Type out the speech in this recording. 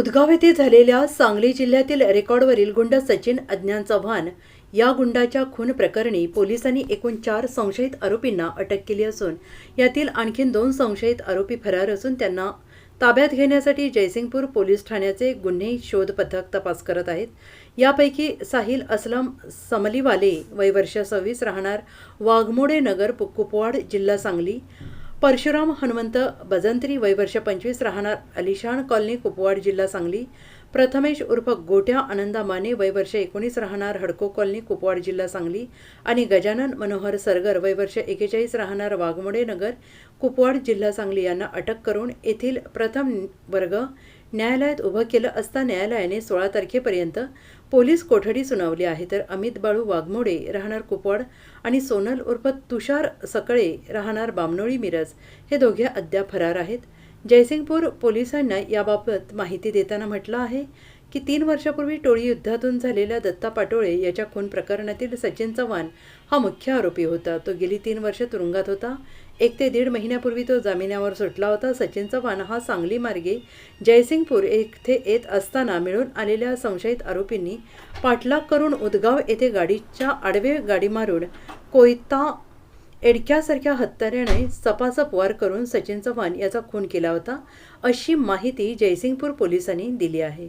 उदगाव येथे झालेल्या सांगली जिल्ह्यातील रेकॉर्डवरील गुंड सचिन अज्ञान चव्हाण या गुंडाच्या खून प्रकरणी पोलिसांनी एकूण चार संशयित आरोपींना अटक केली असून यातील आणखीन दोन संशयित आरोपी फरार असून त्यांना ताब्यात घेण्यासाठी जयसिंगपूर पोलीस ठाण्याचे गुन्हे शोध पथक तपास करत आहेत. यापैकी साहिल असलम समलीवाले वय वर्ष सव्वीस राहणार वाघमोडे नगर कुपवाड जिल्हा सांगली परशुराम हनुमंत बजंत्री वयवर्ष पंचवीस राहणार. अलिशान कॉलनी कुपवाड जिल्हा सांगली. प्रथमेश उर्फ गोट्या आनंदा माने वयवर्ष एकोणीस राहणार. हडको कॉलनी कुपवाड जिल्हा सांगली. आणि गजानन मनोहर सरगर वयवर्ष एकेचाळीस राहणार. वाघमोडे नगर कुपवाड जिल्हा सांगली यांना अटक करून येथील प्रथम वर्ग न्यायालयात उभं केलं असता न्यायालयाने सोळा तारखेपर्यंत पोलीस कोठडी सुनावली आहे तर अमित बाळू वाघमोडे राहणार कुपवाड आणि सोनल उर्फ तुषार सकळे राहणार बामनोळी मिरज. हे दोघे अद्याप फरार आहेत. जयसिंगपूर पोलिसांना याबाबत माहिती देताना म्हटलं आहे की तीन वर्षापूर्वी टोळी युद्धातून झालेल्या दत्ता पाटोळे याच्या खून प्रकरणातील सचिन चव्हाण हा मुख्य आरोपी होता. तो गेली तीन वर्ष तुरुंगात होता. एक ते दीड महिन्यापूर्वी तो जामिनावर सुटला होता. सचिन चव्हाण हा सांगली मार्गे जयसिंगपूर येथे येत असताना मिळून आलेल्या संशयित आरोपींनी पाठलाग करून उदगाव येथे गाडीच्या आडवे गाडी मारून कोयता एडक्यासारख्या हत्याराने सपासप वार करून सचिन चव्हाण याचा खून केला होता. अशी माहिती जयसिंगपूर पोलिसांनी दिली आहे.